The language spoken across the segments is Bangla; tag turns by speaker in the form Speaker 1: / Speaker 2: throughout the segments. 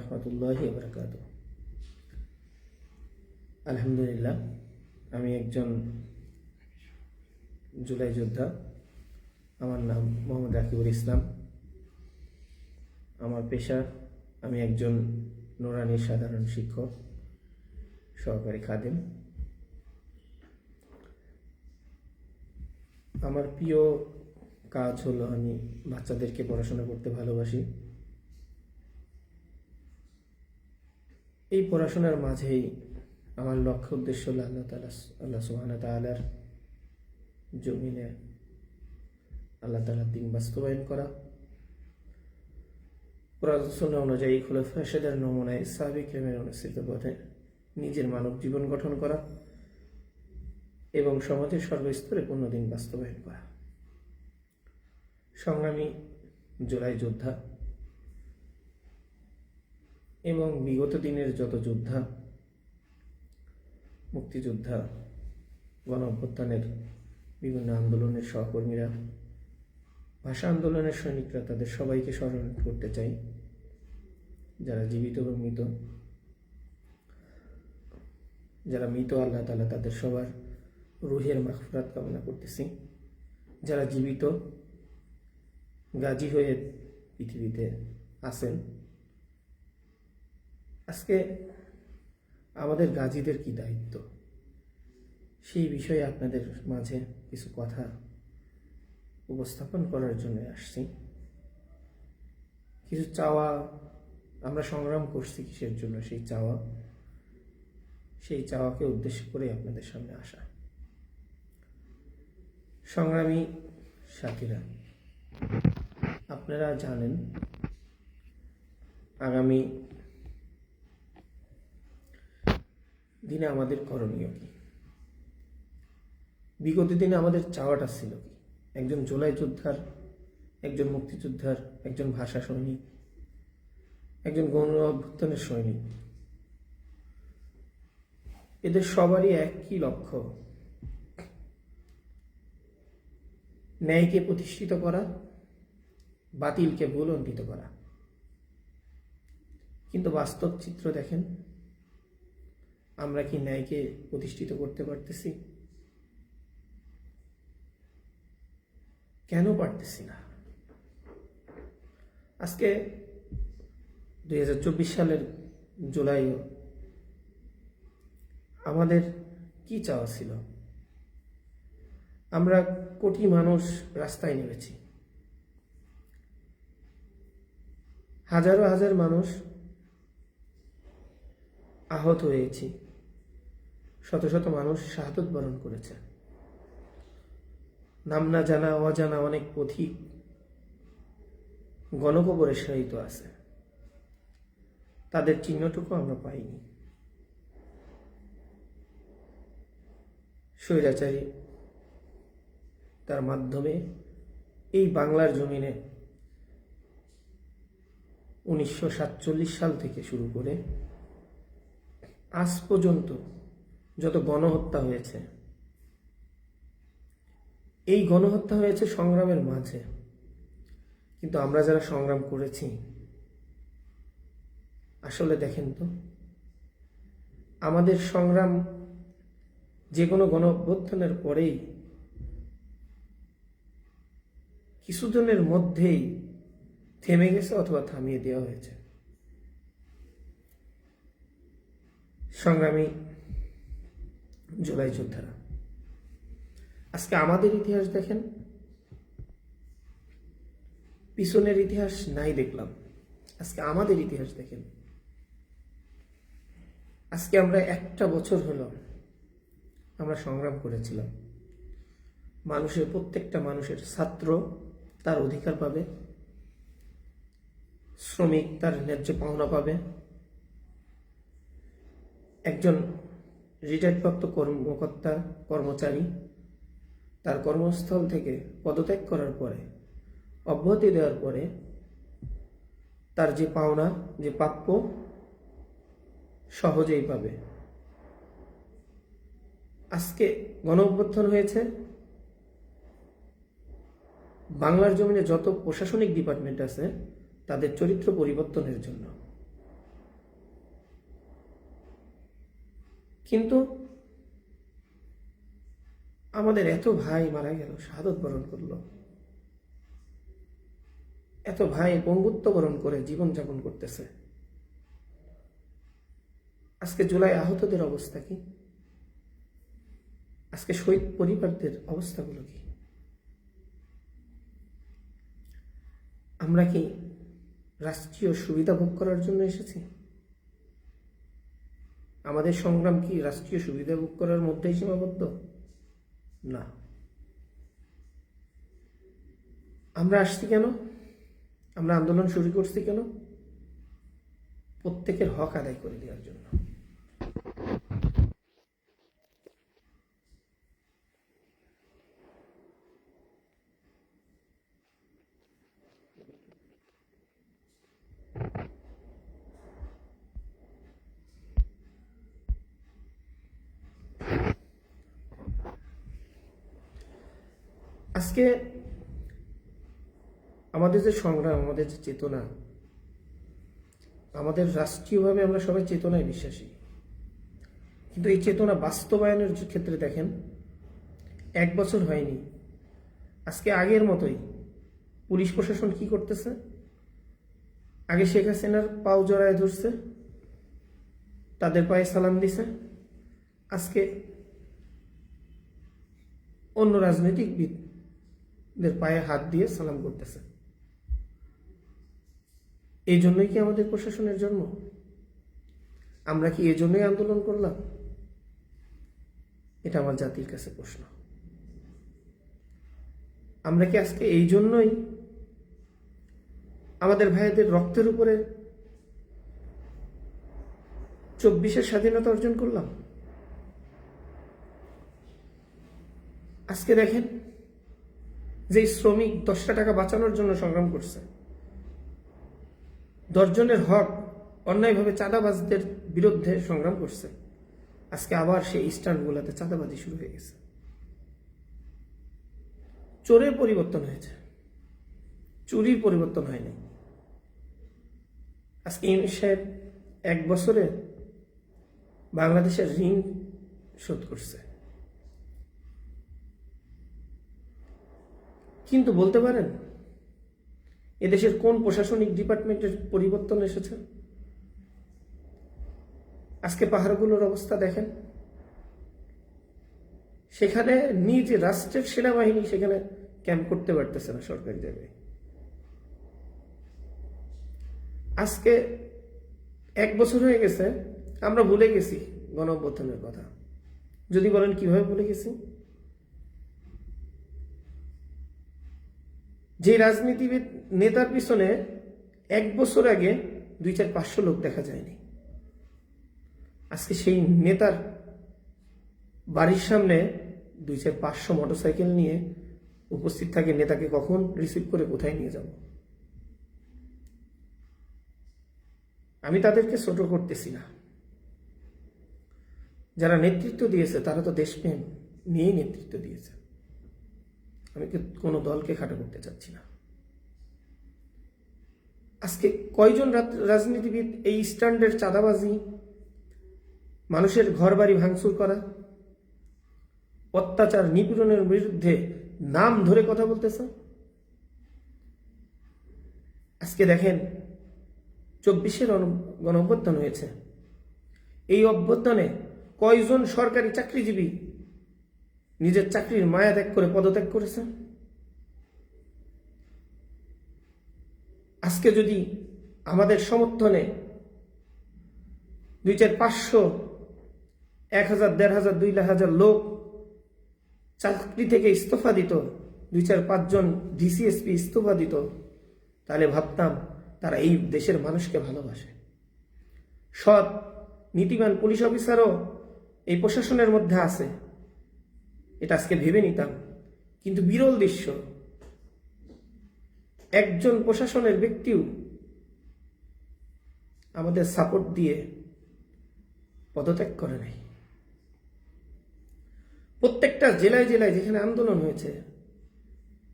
Speaker 1: রহমতুল্লাহি বরকাত আলহামদুলিল্লাহ, আমি একজন জুলাই যোদ্ধা। আমার নাম মোহাম্মদ রাকিবুল ইসলাম। আমার পেশা আমি একজন নোরানির সাধারণ শিক্ষক, সহকারী খাদেম। আমার প্রিয় কাজ হলো আমি বাচ্চাদেরকে পড়াশোনা করতে ভালোবাসি। এই পড়াশোনার মাঝেই আমার লক্ষ্য উদ্দেশ্য হল আল্লাহ তালা আল্লাহ সুহানা তালার জমিনে আল্লাহ তালার দিন বাস্তবায়ন করা। পড়াশোনা অনুযায়ী খুলে ফ্যাসেদের নমুনায় সাবিক প্রেমের অনুষ্ঠিত পথে নিজের মানব জীবন গঠন করা এবং সমাজের সর্বস্তরে পূর্ণদিন বাস্তবায়ন করা। সংগ্রামী জুলাই যোদ্ধা এবং বিগত দিনের যত যোদ্ধা, মুক্তিযোদ্ধা গণ অভ্যুত্থানের বিভিন্ন আন্দোলনের সহকর্মীরা, ভাষা আন্দোলনের সৈনিকরা, তাদের সবাইকে স্মরণ করতে চাই। যারা জীবিত এবং মৃত, যারা মৃত, আল্লাহ তালা তাদের সবার রুহের মাখফরাত কামনা করতেছি। যারা জীবিত, গাজী হয়ে পৃথিবীতে আছেন আজকে আমাদের গাজীদের কি দায়িত্ব? সেই বিষয়ে আপনাদের মাঝে কিছু কথা উপস্থাপন করার জন্য আসছি। কিছু চাওয়া আমরা সংগ্রাম করছি কিসের জন্য সেই চাওয়া? সেই চাওয়াকে উদ্দেশ্য করে আপনাদের সামনে আসা। সংগ্রামী সাথীরা, আপনারা জানেন, আগামী দিনে আমাদের করণীয় কি? বিগত দিনে আমাদের চাওয়াটা ছিল কি? একজন জোলাই যোদ্ধার, একজন মুক্তিযোদ্ধার, একজন ভাষা সৈনিক, একজন গণ অভ্যুত্থানের সৈনিক। এদের সবারই একই লক্ষ্য। ন্যায়কে প্রতিষ্ঠিত করা, বাতিলকে ভুলণ্ঠিত করা। কিন্তু বাস্তব চিত্র দেখেন আমরা কি ন্যায়কে প্রতিষ্ঠিত করতে পারতেছি? কেন পারতেছি না? আজকে দুই হাজার চব্বিশ সালের জুলাই আমাদের কি চাওয়া ছিল? আমরা কোটি মানুষ রাস্তায় নেমেছি। হাজারো হাজার মানুষ আহত হয়েছি। শত শত মানুষ শাহাদত বরণ করেছে। নাম না জানা, অজানা অনেক পথিক গণকবরে শায়িত আছে। তাদের চিহ্নটুকু আমরা পাইনি। স্বৈরাচারী তার মাধ্যমে এই বাংলার জমিনে উনিশশো সাতচল্লিশ সাল থেকে শুরু করে আজ পর্যন্ত যত গণহত্যা হয়েছে। এই গণহত্যা হয়েছে সংগ্রামের মাঝে। কিন্তু আমরা যারা সংগ্রাম করেছি, আসলে দেখেন তো, আমাদের সংগ্রাম যে কোনো গণ অভ্যুত্থানের পরেই কিছুজনের মধ্যেই থেমে গেছে অথবা থামিয়ে দেওয়া হয়েছে। সংগ্রামী জুলাই যোদ্ধারা। আজকে আমাদের ইতিহাস দেখেন। পিছনের ইতিহাস নাই দেখলাম। আজকে আমাদের ইতিহাস দেখেন। আজকে আমরা একটা বছর হলো আমরা সংগ্রাম করেছিলাম। মানুষের, প্রত্যেকটা মানুষের ছাত্র তার অধিকার পাবে। শ্রমিক তার ন্যায্য পাওনা পাবে। একজন রিটায়ার্ডপ্রাপ্ত কর্মকর্তা, কর্মচারী তার কর্মস্থল থেকে পদত্যাগ করার পরে, অব্যাহতি দেওয়ার পরে তার যে পাওনা, যে প্রাপ্য, সহজেই পাবে। আজকে গণ অভ্যুত্থান হয়েছে। বাংলার জমিনে যত প্রশাসনিক ডিপার্টমেন্ট আছে, তাদের চরিত্র পরিবর্তনের জন্য। কিন্তু আমাদের এত ভাই মারা গেল, শাহাদত বরণ করল। এত ভাই পঙ্গুত্ব বরণ করে জীবনযাপন করতেছে। আজকে জুলাই আহতদের অবস্থা কি? আজকে শহীদ পরিবারদের অবস্থাগুলো কি? আমরা কি রাষ্ট্রীয় সুবিধা ভোগ করার জন্য এসেছি? আমাদের সংগ্রাম কি রাষ্ট্রীয় সুবিধা ভোগ করার মধ্যেই সীমাবদ্ধ? না। আমরা আসছি কেন? আমরা আন্দোলন শুরু করছি কেন? প্রত্যেকের হক আদায় করে দেওয়ার জন্য আজকে আমাদের যে সংগ্রাম, আমাদের যে চেতনা, আমাদের রাষ্ট্রীয়ভাবে আমরা সবাই চেতনায় বিশ্বাসী। কিন্তু এই চেতনা বাস্তবায়নের ক্ষেত্রে দেখেন, এক বছর হয়নি। আজকে আগের মতোই পুলিশ প্রশাসন কি করতেছে? আগে শেখ হাসিনার পাও জড়ায় ধরছে, তাদের পায়ে সালাম দিছে। আজকে অন্য রাজনৈতিকবিদদের পায়ে হাত দিয়ে সালাম করতেছে। এই জন্যই কি আমাদের প্রশাসনের জন্ম? আমরা কি এই জন্যই আন্দোলন করলাম? এটা আমার জাতির কাছে প্রশ্ন। আমরা কি আজকে এই জন্যই আমাদের ভাইদের রক্তের উপরে চব্বিশের স্বাধীনতা অর্জন করলাম? আজকে দেখেন যে শ্রমিক দশটা টাকা বাঁচানোর জন্য সংগ্রাম করছে। দশজনের হক অন্যায়ভাবে চাঁদাবাজদের বিরুদ্ধে সংগ্রাম করছে। আজকে আবার সেই স্ট্যান্ডগুলোতে চাঁদাবাজি শুরু হয়ে গেছে। চোরের পরিবর্তন হয়েছে। চুরির পরিবর্তন হয়নি। আজকে ইউনিট সাহেব এক বছরে বাংলাদেশের ঋণ শোধ করছে। কিন্তু বলতে পারেন এদেশের কোন প্রশাসনিক ডিপার্টমেন্টের পরিবর্তন এসেছে? আজকে পাহাড়গুলোর অবস্থা দেখেন। সেখানে নিজ রাষ্ট্রের সেনাবাহিনী সেখানে ক্যাম্প করতে পারতেছে না সরকারি জায়গায় আজকে এক বছর হয়ে গেছে, আমরা ভুলে গেছি গণ অভ্যুত্থানের কথা। যদি বলেন কীভাবে ভুলে গেছি? যে রাজনীতিবিদ নেতার পিছনে এক বছর আগে দুই চার পাঁচশো লোক দেখা যায়নি। আজকে সেই নেতার বাড়ির সামনে দুই চার পাঁচশো মোটরসাইকেল নিয়ে উপস্থিত থাকে নেতাকে কখন রিসিভ করে কোথায় নিয়ে যাব? আমি তাদেরকে ছোট করতেছি না। যারা নেতৃত্ব দিয়েছে তারা তো দেশপ্রেম নিয়েই নেতৃত্ব দিয়েছে। আমি কোনো দলকে খাটো করতে চাচ্ছি না। আজকে কয়জন রাজনীতিবিদ এই স্ট্যান্ডের চাঁদাবাজি, মানুষের ঘর বাড়ি ভাঙচুর করা, অত্যাচার নিপীড়নের বিরুদ্ধে নাম ধরে কথা বলতেছে? আজকে দেখেন চব্বিশের গণ অভ্যুত্থান হয়েছে। এই অভ্যুত্থানে কয়জন সরকারি চাকরিজীবী নিজের চাকরির মায়া ত্যাগ করে, পদত্যাগ করেছে আজকে যদি আমাদের সমর্থনে দুই চার পাঁচশো, এক হাজার, দেড় হাজার, দুই লাখ হাজার লোক চাকরি থেকে ইস্তফা দিত, দুই চার পাঁচজন ডিসিএসপি ইস্তফা দিত, তাহলে ভাবতাম তারা এই দেশের মানুষকে ভালোবাসে। সৎ, নীতিবান পুলিশ অফিসারও এই প্রশাসনের মধ্যে আছে। এটা আজকে ভেবে নিতাম। কিন্তু বিরল দৃশ্য। একজন প্রশাসনের ব্যক্তিও আমাদের সাপোর্ট দিয়ে পদত্যাগ করে নাই। প্রত্যেকটা জেলায় জেলায় যেখানে আন্দোলন হয়েছে,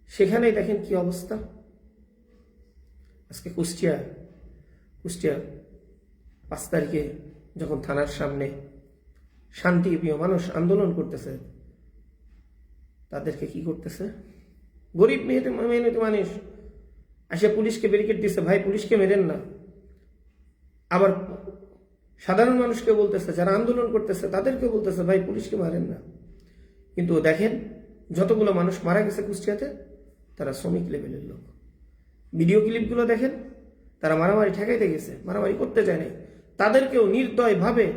Speaker 1: সেখানেই দেখেন কি অবস্থা। আজকে কুষ্টিয়া কুষ্টিয়া পাঁচ তারিখে যখন থানার সামনে শান্তিপ্রিয় মানুষ আন্দোলন করতেছে তাদেরকে কি করতেছে? গরিব মেয়েতে মেহনতি মানুষ। আসে পুলিশকে ব্যারিকেড দিচ্ছে ভাই, পুলিশকে মেরেন না। আবার সাধারণ মানুষকে বলতেছে, যারা আন্দোলন করতেছে, তাদেরকে বলতেছে, ভাই, পুলিশকে মারেন না। কিন্তু দেখেন, যতগুলো মানুষ মারা গেছে কুষ্টিয়াতে, তারা শ্রমিক লেভেলের লোক। ভিডিও ক্লিপগুলো দেখেন, তারা মারামারি ঠেকাইতে গেছে, মারামারি করতে চায়নি তাদেরকেও নির্দয়ভাবে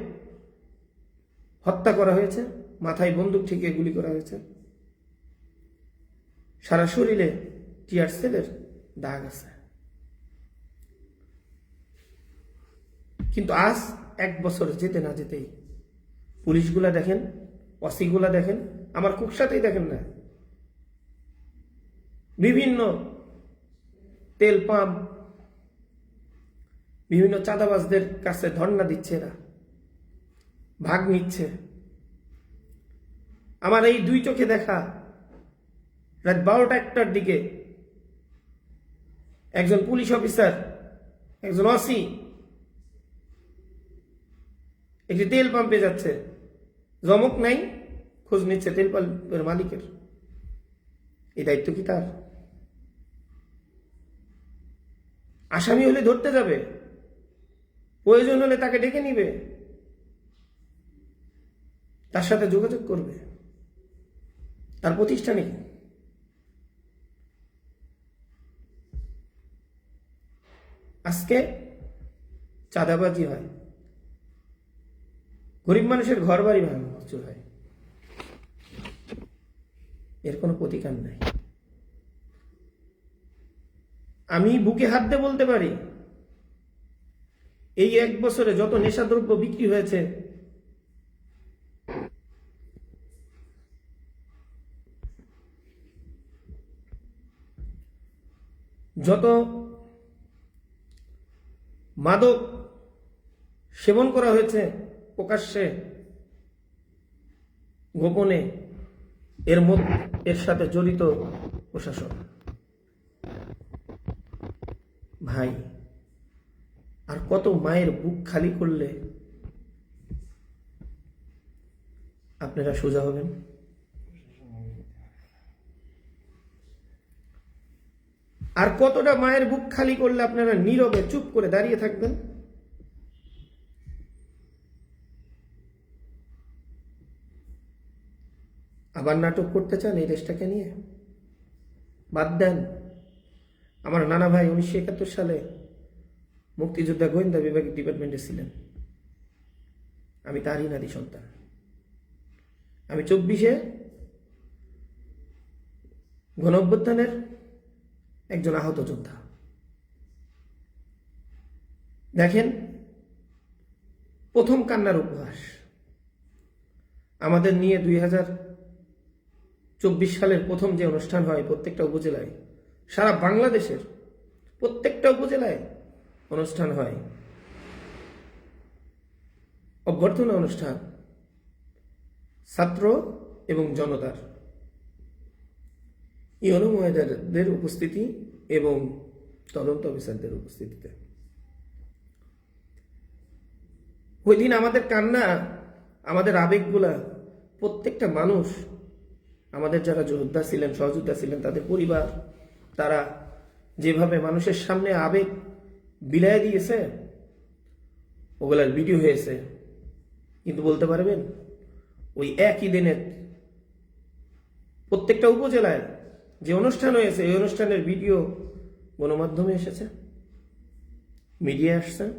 Speaker 1: হত্যা করা হয়েছে, মাথায় বন্দুক ঠেকিয়ে গুলি করা হয়েছে। সারা শরীরে টিয়ার সেলের দাগ আছে। কিন্তু আজ এক বছর যেতে না যেতেই পুলিশগুলা দেখেন অসিগুলা দেখেন, আমার কুকসাতেই দেখেন না। বিভিন্ন তেল পাম্প, বিভিন্ন চাঁদাবাজদের কাছে ধর্ণা দিচ্ছে এরা, ভাগ নিচ্ছে। আমার এই দুই চোখে দেখা রাত বারোটা একটার দিকে একজন পুলিশ অফিসার, একজন অসি একটি তেল পাম্পে যাচ্ছে। জমক নাই, খোঁজ নিচ্ছে তেল পাম্পের মালিকের। এই দায়িত্ব কি তার? আসামি হলে ধরতে যাবে। প্রয়োজন হলে তাকে ডেকে নিবে। তার সাথে যোগাযোগ করবে। তার প্রতিষ্ঠানে কি? আজকে চাঁদাবাজি হয়। গরিব মানুষের ঘর বাড়ি ভাঙচুর হয়। এর কোনো প্রতিকার নাই। আমি বুকে হাত দিয়ে বলতে পারি, এই এক বছরে যত নেশাদ্রব্য বিক্রি হয়েছে, যত মাদক সেবন করা হয়েছে প্রকাশ্যে, গোপনে, এর মধ্যে, এর সাথে জড়িত প্রশাসন। ভাই, আর কত মায়ের বুক খালি করলে আপনারা সোজা হবেন? আর কতটা মায়ের বুক খালি করলে আপনারা নীরবে চুপ করে দাঁড়িয়ে থাকবেন? আবার নাটক করতে চান এই দেশটাকে নিয়ে? বাদ দেন। আমার নানা ভাই উনিশশো একাত্তর সালে মুক্তিযোদ্ধা গোয়েন্দা বিভাগের ডিপার্টমেন্টে ছিলেন। আমি তারই নারী সন্তান। আমি চব্বিশে গণ একজন আহত যোদ্ধা। দেখেন, প্রথম কান্নার উপহাস। আমাদের নিয়ে দুই হাজার চব্বিশ সালের প্রথম যে অনুষ্ঠান হয় প্রত্যেকটা উপজেলায়, সারা বাংলাদেশের প্রত্যেকটা উপজেলায় অনুষ্ঠান হয়। অভ্যর্থনা অনুষ্ঠান ছাত্র এবং জনতার। ইউনো মহিলাদের উপস্থিতি এবং তদন্ত অফিসারদের উপস্থিতিতে। ওই দিন আমাদের কান্না, আমাদের আবেগগুলা, প্রত্যেকটা মানুষ, আমাদের যারা যোদ্ধা ছিলেন, সহযোদ্ধা ছিলেন, তাদের পরিবার, তারা যেভাবে মানুষের সামনে আবেগ বিলায় দিয়েছে, ওগুলার ভিডিও হয়েছে। কিন্তু বলতে পারবেন, ওই একই দিনে প্রত্যেকটা উপজেলায় যে অনুষ্ঠান হয়েছে, এই অনুষ্ঠানের ভিডিও গণমাধ্যমে এসেছে? মিডিয়া আসছে?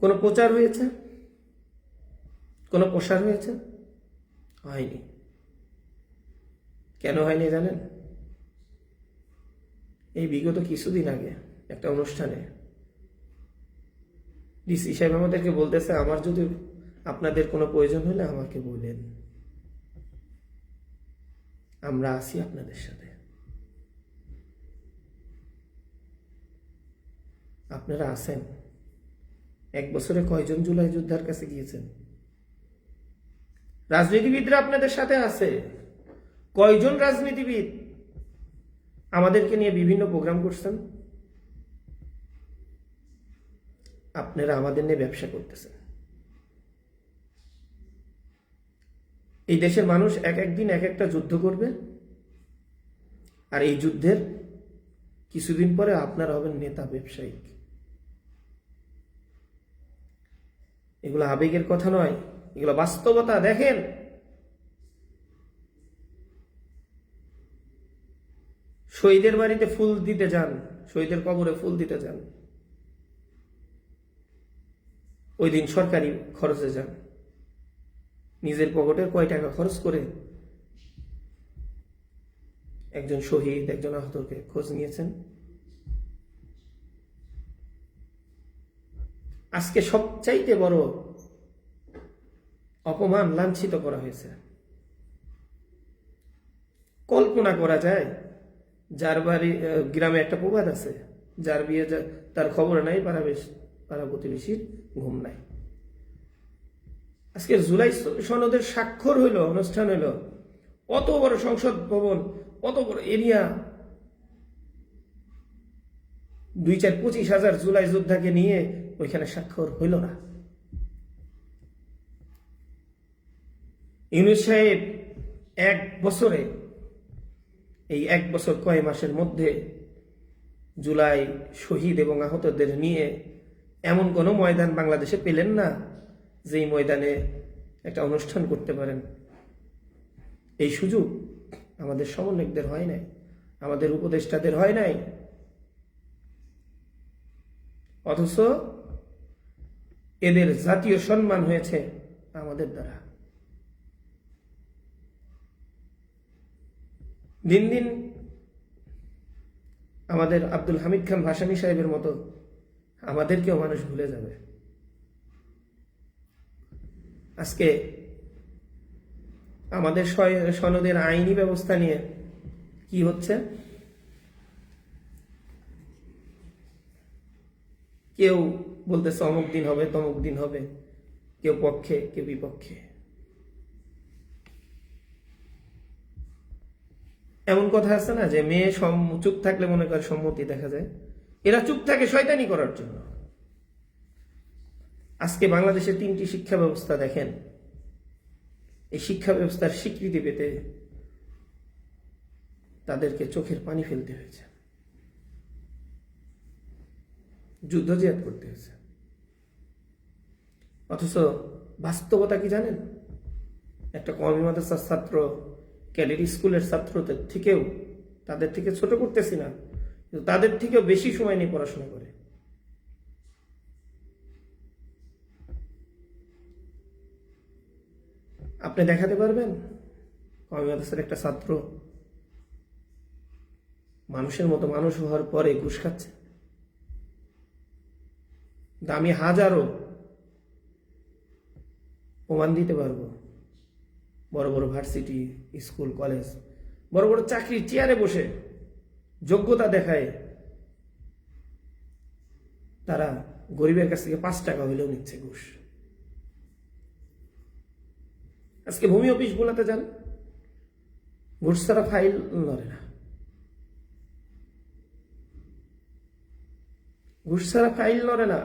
Speaker 1: কোনো প্রচার হয়েছে? কোনো প্রসার হয়েছে? হয়নি। কেন হয়নি জানেন? এই বিগত কিছুদিন আগে একটা অনুষ্ঠানে ডিসি সাহেব আমাদেরকে বলতেছে, আমার যদি আপনাদের কোনো প্রয়োজন হলে আমাকে বলেন। আমরা আছি আপনাদের সাথে। আপনারা আছেন এক বছরে কয়জন জুলাই যোদ্ধার কাছে গিয়েছেন? রাজনীতিবিদরা আপনাদের সাথে আছে। কয়জন রাজনীতিবিদ আমাদেরকে নিয়ে বিভিন্ন প্রোগ্রাম করছেন? আপনারা আমাদের নিয়ে ব্যবসা করতেছেন। এই দেশের মানুষ এক একদিন এক একটা যুদ্ধ করবে? আর এই যুদ্ধের কিছুদিন পরে আপনারা হবেন নেতা, ব্যবসায়িক। এগুলো আবেগের কথা নয়, এগুলো বাস্তবতা, দেখেন। শহীদের বাড়িতে ফুল দিতে যান, শহীদের কবরে ফুল দিতে যান। ওই দিন সরকারি খরচে যান। নিজের পকেটের কয় টাকা খরচ করে একজন শহীদ, একজন আহতকে খোঁজ নিয়েছেন। আজকে সবচাইতে বড় অপমান লাঞ্ছিত করা হয়েছে। কল্পনা করা যায়, যার বাড়ি গ্রামে একটা প্রবাদ আছে, যার বিয়ে তার খবর নাই, পাড়া পাড়া প্রতিবেশীর ঘুম নাই। আজকে জুলাই সনদের স্বাক্ষর হইল, অনুষ্ঠান হইল। অত বড় সংসদ ভবন অত বড় এরিয়া। দুই চার পঁচিশ হাজার জুলাই যোদ্ধাকে নিয়ে ওইখানে স্বাক্ষর হইল না। ইউনুস সাহেব এক বছরে, এই এক বছর কয় মাসের মধ্যে জুলাই শহীদ এবং আহতদের নিয়ে এমন কোনো ময়দান বাংলাদেশে পেলেন না। যেই ময়দানে একটা অনুষ্ঠান করতে পারেন। এই সুযোগ আমাদের সমন্বয়কদের হয় নাই, আমাদের উপদেষ্টাদের হয় নাই। অথচ এদের জাতীয় সম্মান হয়েছে আমাদের দ্বারা। দিন দিন আমাদের আব্দুল হামিদ খান ভাসানি সাহেবের মতো আমাদেরকেও মানুষ ভুলে যাবে। আজকে আমাদের সনদের আইনি ব্যবস্থা নিয়ে কি হচ্ছে? কেউ বলতেছে অমুক দিন হবে, তমুক দিন হবে। কেউ পক্ষে, কেউ বিপক্ষে। এমন কথা আছে না যে মেয়ে চুপ থাকলে মনে করে সম্মতি দেখা যায়। এরা চুপ থাকে শয়তানি করার জন্য। আজকে বাংলাদেশে তিনটি শিক্ষা ব্যবস্থা দেখেন। এই শিক্ষা ব্যবস্থার স্বীকৃতি পেতে তাদেরকে চোখের পানি ফেলতে হয়েছে। যুদ্ধজিয়াদ করতে হয়েছে। অথচ বাস্তবতা কি জানেন? একটা কমি মাদ্রাসার ছাত্র ক্যাডেট স্কুলের ছাত্রদের থেকেও, তাদের থেকে ছোট করতেছি না, কিন্তু তাদের থেকেও বেশি সময় নিয়ে পড়াশোনা করে। আপনি দেখাতে পারবেন? কমি মাদ্রাসার একটা ছাত্র মানুষের মতো মানুষ হওয়ার পরে ঘুষ খাচ্ছে। আমি হাজারো প্রমাণ দিতে পারব। বড় বড় ভার্সিটি, স্কুল, কলেজ, বড় বড় চাকরি চেয়ারে বসে যোগ্যতা দেখায় তারা গরিবের কাছ থেকে পাঁচ টাকা হইলেও নিচ্ছে ঘুষ। আজকে ভূমি অফিস গুলাতে যান। ঘুষ ছাড়া ফাইল নড়ে না। ঘুষ ছাড়া ফাইল নড়ে না।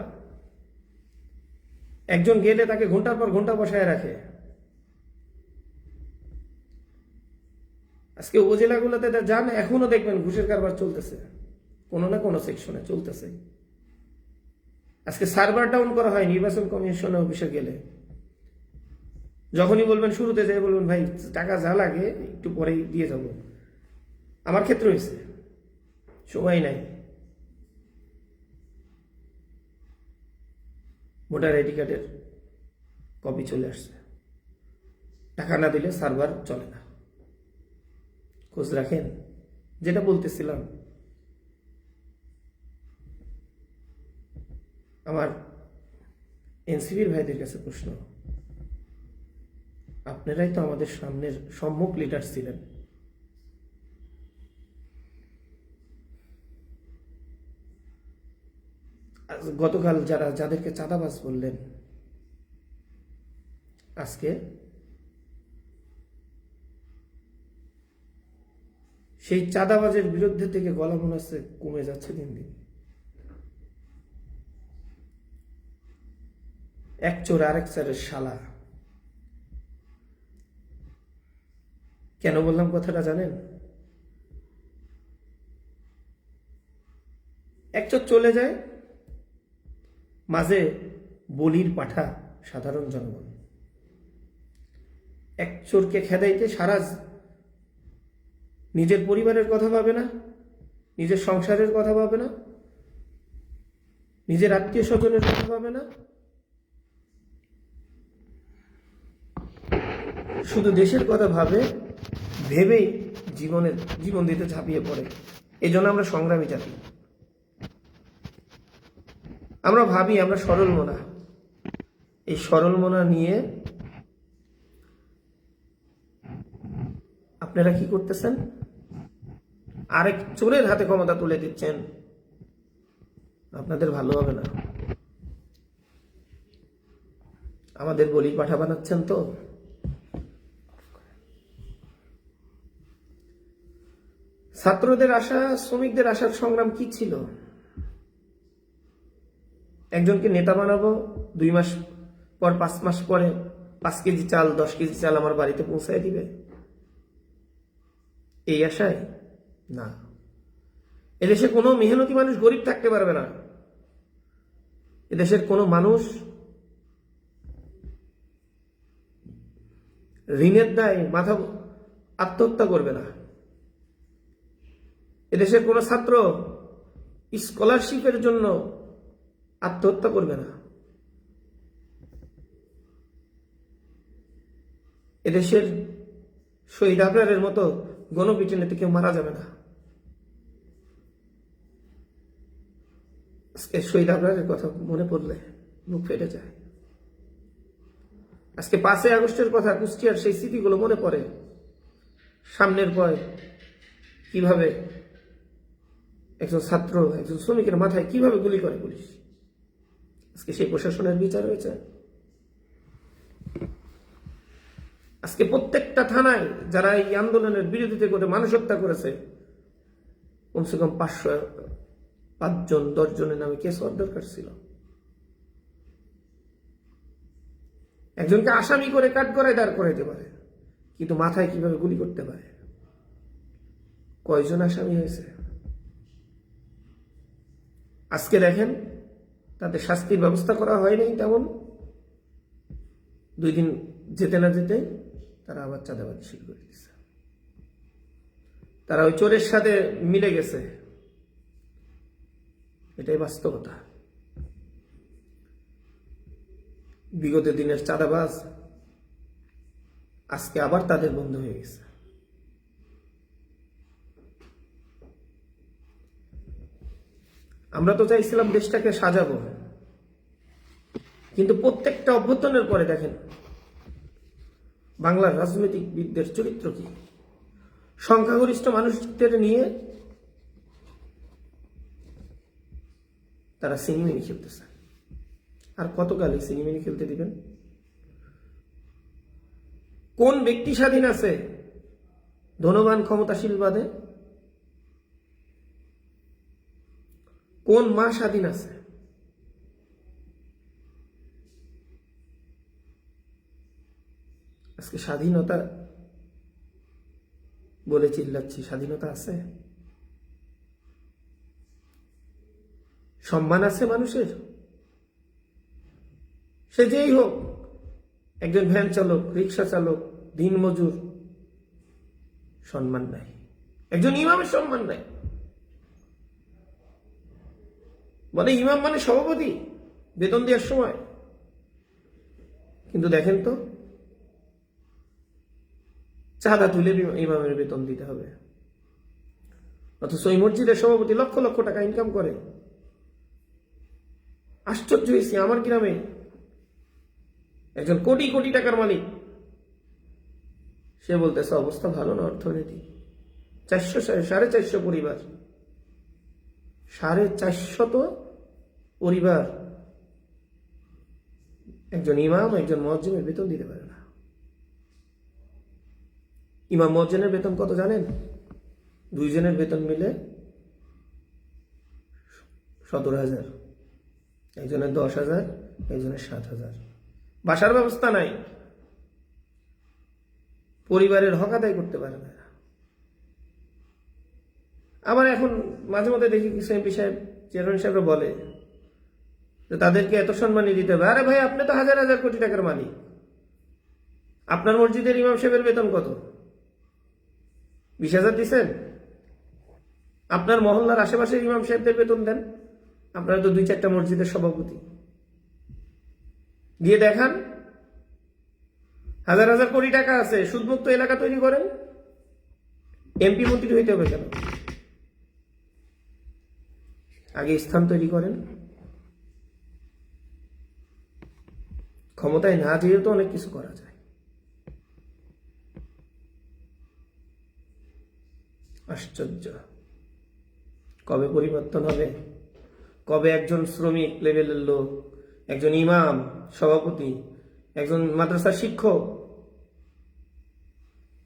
Speaker 1: একজন গেলে তাকে ঘণ্টার পর ঘণ্টা বসায় রাখে। আজকে উপজেলাগুলোতে যান, এখনও দেখবেন ঘুষের কারবার চলতেছে। কোনো না কোনো সেকশনে চলতেছে। আজকে সার্ভার ডাউন করা হয়, নির্বাচন কমিশনের অফিসে গেলে। যখনই বলবেন শুরুতে যাই বলবেন, ভাই, টাকা যা লাগে, একটু পরেই দিয়ে যাব। আমার ক্ষেত্রে হয়েছে। সময় নাই। ভোটার আইডি কার্ডের কপি চলে আসছে। টাকা না দিলে সার্ভার চলে না। খোঁজ রাখেন। যেটা বলতেছিলাম, আমার এনসিবির ভাইদের কাছে প্রশ্ন। আপনারাই তো আমাদের সামনের সম্মুখ লিডার ছিলেন। গতকাল যারা যাদেরকে চাঁদাবাজ বললেন, আজকে সেই চাঁদাবাজের বিরুদ্ধে থেকে গলা মনে হচ্ছে কমে যাচ্ছে দিন দিন। এক চোর আরেক চারের শালা। কেন বললাম কথাটা জানেন? এক চলে যায়, মাঝে বলির পাঠা সাধারণ জনগণ। এক চোরকে খেদাইতে সারা নিজের পরিবারের কথা ভাবে না, নিজের সংসারের কথা ভাবে না, নিজের আত্মীয় স্বজনের কথা ভাবে না। শুধু দেশের কথা ভাবে ভেবেই জীবনের জীবন দিতে ঝাঁপিয়ে পড়ে। এই জন্য আমরা সংগ্রামী জাতি। আমরা ভাবি, আমরা সরল মনা। এই সরল মনা নিয়ে আপনারা কি করতেছেন? আরেক চোরের হাতে ক্ষমতা তুলে দিচ্ছেন। আপনাদের ভালো হবে না। আমাদের বলি পাঠা বানাচ্ছেন তো? ছাত্রদের আশা, শ্রমিকদের আশার সংগ্রাম কি ছিল? একজনকে নেতা বানাবো, দুই মাস পর, পাঁচ মাস পরে পাঁচ কেজি চাল, দশ কেজি চাল আমার বাড়িতে পৌঁছায় দিবে? এই আশায়? না। এদেশে কোনো মেহনতি মানুষ গরিব থাকতে পারবে না। এদেশের কোনো মানুষ ঋণের দায় মাথা আত্মহত্যা করবে না। এদেশের কোনো ছাত্র স্কলারশিপের জন্য আত্মহত্যা করবে না। এদেশের শহীদ আবরারের মতো গণপিটুনিতে কেউ মারা যাবে না। আজকে শহীদ আবরারের কথা মনে পড়লে মুখ ফেটে যায়। আজকে পাঁচই আগস্টের কথা কুষ্টিয়ার সেই স্মৃতিগুলো মনে পড়ে। সামনের পয় কীভাবে একজন ছাত্র, একজন শ্রমিকের মাথায় কীভাবে গুলি করে পুলিশ? আজকে সেই প্রশাসনের বিচার হয়েছে। আজকে প্রত্যেকটা থানায় যারা এই আন্দোলনের বিরোধিতা করে মানুষ হত্যা করেছে, কমসে কম পাঁচশো, পাঁচজন, দশজনের নামে কেস হওয়ার দরকার ছিল। একজনকে আসামি করে কাট করায় দাঁড় করাইতে পারে, কিন্তু মাথায় কীভাবে গুলি করতে পারে? কয়জন আসামি হয়েছে? আজকে দেখেন, তাদের শাস্তির ব্যবস্থা করা হয় নাই তেমন। দুই দিন যেতে না যেতে তারা আবার চাঁদাবাজি শুরু করে দিচ্ছে তারা ওই চোরের সাথে মিলে গেছে। এটাই বাস্তবতা। বিগত দিনের চাঁদাবাজ আজকে আবার তাদের বন্ধ হয়ে গেছে। আমরা তো চাইছিলাম দেশটাকে সাজাবো। কিন্তু প্রত্যেকটা অভ্যর্থনের পরে দেখেন, বাংলার রাজনৈতিক রাজনৈতিকবিদদের চরিত্র কি? সংখ্যাগরিষ্ঠ মানুষদের নিয়ে তারা সিনেমিনি খেলতেছে। আর কতকাল সিনেমিনি খেলতে দিবেন? কোন ব্যক্তি স্বাধীন আছে ধনবান ক্ষমতাশীল বাদে? কোন মা স্বাধীন আছে? আজকে স্বাধীনতা বলে চিল্লাচ্ছি, স্বাধীনতা আছে? সম্মান আছে মানুষের? সে যেই হোক, একজন ভ্যান চালক, রিক্সা চালক, দিনমজুর, সম্মান নাই। একজন ইমামের সম্মান নাই। বলে ইমাম মানে সভাপতি, বেতন দেওয়ার সময়। কিন্তু দেখেন তো, চাঁদা তুলে ইমামের বেতন দিতে হবে। অথচ ওই মসজিদের সভাপতি লক্ষ লক্ষ টাকা ইনকাম করে। আশ্চর্য হয়েছি আমার গ্রামে একজন কোটি কোটি টাকার মালিক। সে বলতেছে, অবস্থা ভালো না অর্থনীতি। চারশো সাড়ে চারশো পরিবার। সাড়ে চারশত পরিবার, একজন ইমাম, একজন মজ্জিমের বেতন দিতে পারে না। ইমাম মজ্জিনের বেতন কত জানেন? দুইজনের বেতন মিলে সতেরো হাজার। একজনের দশ হাজার, একজনের সাত হাজার। বাসার ব্যবস্থা নাই। পরিবারের হক আদায় করতে পারে না। আবার এখন মাঝে মধ্যে দেখি কিছু এমপি সাহেব, চেয়ারম্যান সাহেবরা বলে যে তাদেরকে এত সম্মানই দিতে হবে। আরে ভাই, আপনি তো হাজার হাজার কোটি টাকার মালিক। আপনার মসজিদের ইমাম সাহেবের বেতন কত? বিশ হাজার দিচ্ছেন আপনার মহল্লার আশেপাশের ইমাম সাহেবদের বেতন দেন? আপনারা তো দুই চারটা মসজিদের সভাপতি। গিয়ে দেখান। হাজার হাজার কোটি টাকা আছে, সুদমুক্ত এলাকা তৈরি করেন। এমপি মন্ত্রী হইতে হবে কেন? আগে স্থান তৈরি করেন। ক্ষমতায় না যেহেতু তো অনেক কিছু করা যায়। আশ্চর্য। কবে পরিবর্তন হবে? কবে একজন শ্রমিক লেভেলের লোক, একজন ইমাম, সভাপতি, একজন মাদ্রাসার শিক্ষক,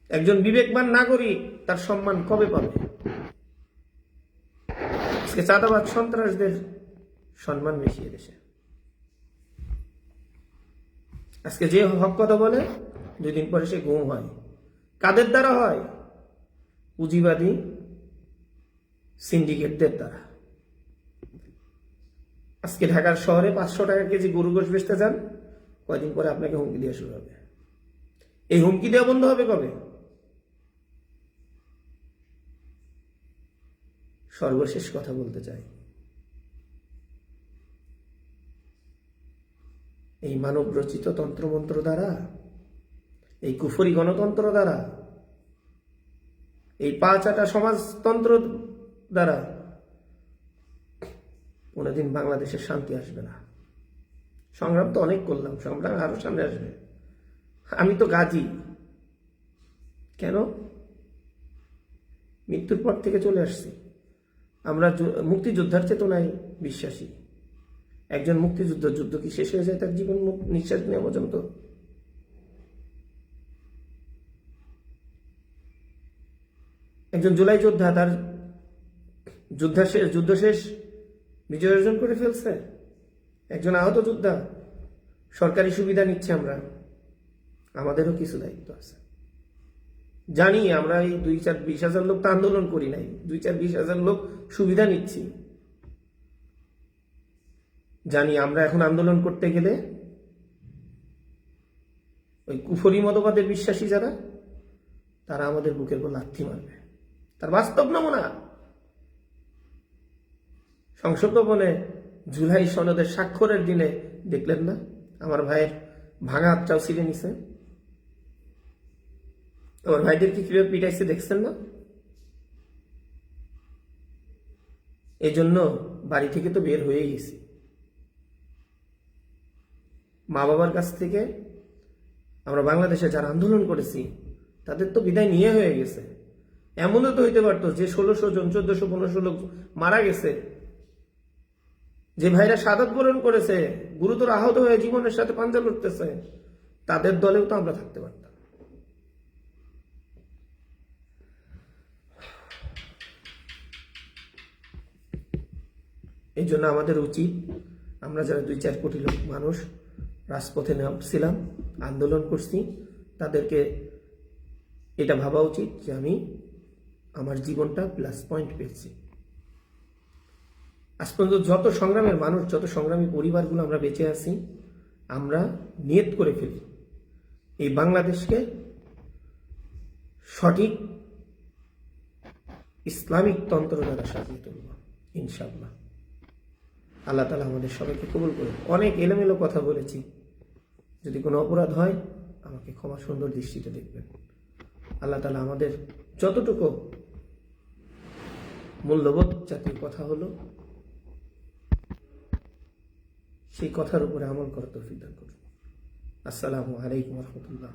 Speaker 1: একজন বিবেকবান নাগরিক, তার সম্মান কবে পাবে? চাঁদাবাদ সন্ত্রাসদের সম্মান মিশিয়ে দেশে আজকে যে হক কথা বলে দুই দিন পরে সে গুম হয়। কাদের দ্বারা হয়? পুঁজিবাদী সিন্ডিকেটদের দ্বারা। আজকে ঢাকার শহরে পাঁচশো টাকা কেজি গরু গোশ বেচতে যান, কয়দিন পরে আপনাকে হুমকি দেওয়া শুরু হবে। এই হুমকি দেওয়া বন্ধ হবে কবে? সর্বশেষ কথা বলতে চাই। এই মানব রচিত তন্ত্রমন্ত্র দ্বারা, এই কুফরি গণতন্ত্র দ্বারা, এই পাঁচাটা সমাজতন্ত্র দ্বারা কোনোদিন বাংলাদেশের শান্তি আসবে না। সংগ্রাম তো অনেক করলাম, সংগ্রাম আরও সামনে আসবে। আমি তো গাজী। কেন? মৃত্যুর পর থেকে চলে আসছি। আমরা মুক্তিযোদ্ধার চেতনায় বিশ্বাসী। একজন মুক্তিযুদ্ধ যুদ্ধ কি শেষ হয়ে যায় তার জীবন নিঃশ্বাস নেওয়া পর্যন্ত? একজন জুলাই যোদ্ধা তার যুদ্ধ শেষ যুদ্ধ শেষ বিজয় অর্জন করে ফেলছে? একজন আহত যোদ্ধা, সরকারি সুবিধা নিচ্ছে আমরা, আমাদেরও কিছু দায়িত্ব আছে। জানি আমরা এই দুই চার বিশ হাজার লোক তো আন্দোলন করি নাই, দুই চার বিশ হাজার লোক সুবিধা নিচ্ছি। জানি, আমরা এখন আন্দোলন করতে গেলে ওই কুফরি মতবাদের বিশ্বাসী যারা, তারা আমাদের বুকের উপর লাথি মারবে। তার বাস্তব নমুনা। সংসদ ভবনে জুলাই সনদের স্বাক্ষরের দিনে দেখলেন না? আমার ভাইয়ের ভাঙা হাতটাও ছিঁড়ে নিছে। আমার ভাইদেরকে কীভাবে পিটাইছে দেখছেন না? এই জন্য বাড়ি থেকে তো বের হয়ে গেছি। মা বাবার কাছ থেকে আমরা বাংলাদেশে যারা আন্দোলন করেছি, তাদের তো বিদায় নিয়ে হয়ে গেছে। এমনও তো হইতে পারতো যে ষোলোশো জন, চোদ্দশো, পনেরোশো লোক মারা গেছে। যে ভাইরা সাদত বরণ করেছে, গুরুতর আহত হয়ে জীবনের সাথে পাঞ্জা লড়তেছে, তাদের দলেও তো আমরা থাকতে পারতাম। এই জন্য আমাদের উচিত, আমরা যারা দুই চার কোটি লোক মানুষ রাজপথে নামছিলাম, আন্দোলন করছি। তাদেরকে এটা ভাবা উচিত যে আমি আমার জীবনটা প্লাস পয়েন্ট পেয়েছি। আজ পর্যন্ত যত সংগ্রামের মানুষ, যত সংগ্রামী পরিবারগুলো আমরা বেঁচে আছি, আমরা নিয়ত করে ফেলি। এই বাংলাদেশকে সঠিক ইসলামিক তন্ত্র দ্বারা সাজিয়ে তুলব ইনশাল্লাহ আল্লাহ তালা আমাদের সবাইকে কবুল করুন অনেক এলোমেলো কথা বলেছি। যদি কোনো অপরাধ হয়, আমাকে ক্ষমা সুন্দর দৃষ্টিতে দেখবেন। আল্লাহ তালা আমাদের যতটুকু মূল্যবোধ জাতির কথা হলো, সেই কথার উপরে আমল করার তৌফিক দান করুন। আসসালামু আলাইকুম রহমতুল্লাহ।